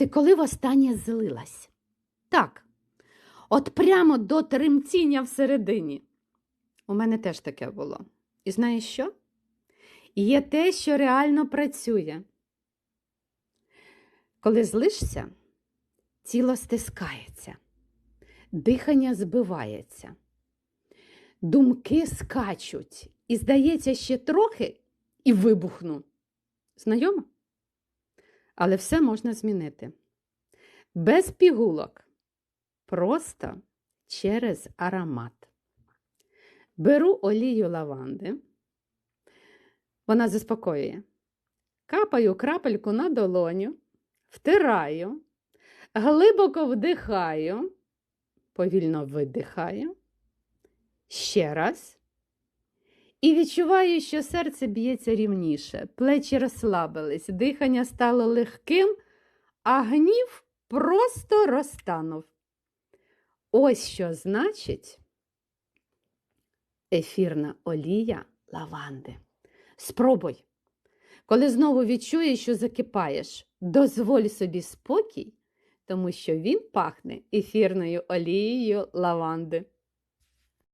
Ти коли востаннє злилась? Так. От прямо до тремтіння всередині. У мене теж таке було. І знаєш що? Є те, що реально працює. Коли злишся, тіло стискається, дихання збивається, думки скачуть, і, здається, ще трохи і вибухну. Знайомо? Але все можна змінити. Без пігулок. Просто через аромат. Беру олію лаванди. Вона заспокоює. Капаю крапельку на долоню, втираю, глибоко вдихаю, повільно видихаю. Ще раз. І відчуваю, що серце б'ється рівніше, плечі розслабились, дихання стало легким, а гнів просто розтанув. Ось що значить ефірна олія лаванди. Спробуй. Коли знову відчуєш, що закипаєш, дозволь собі спокій, тому що він пахне ефірною олією лаванди.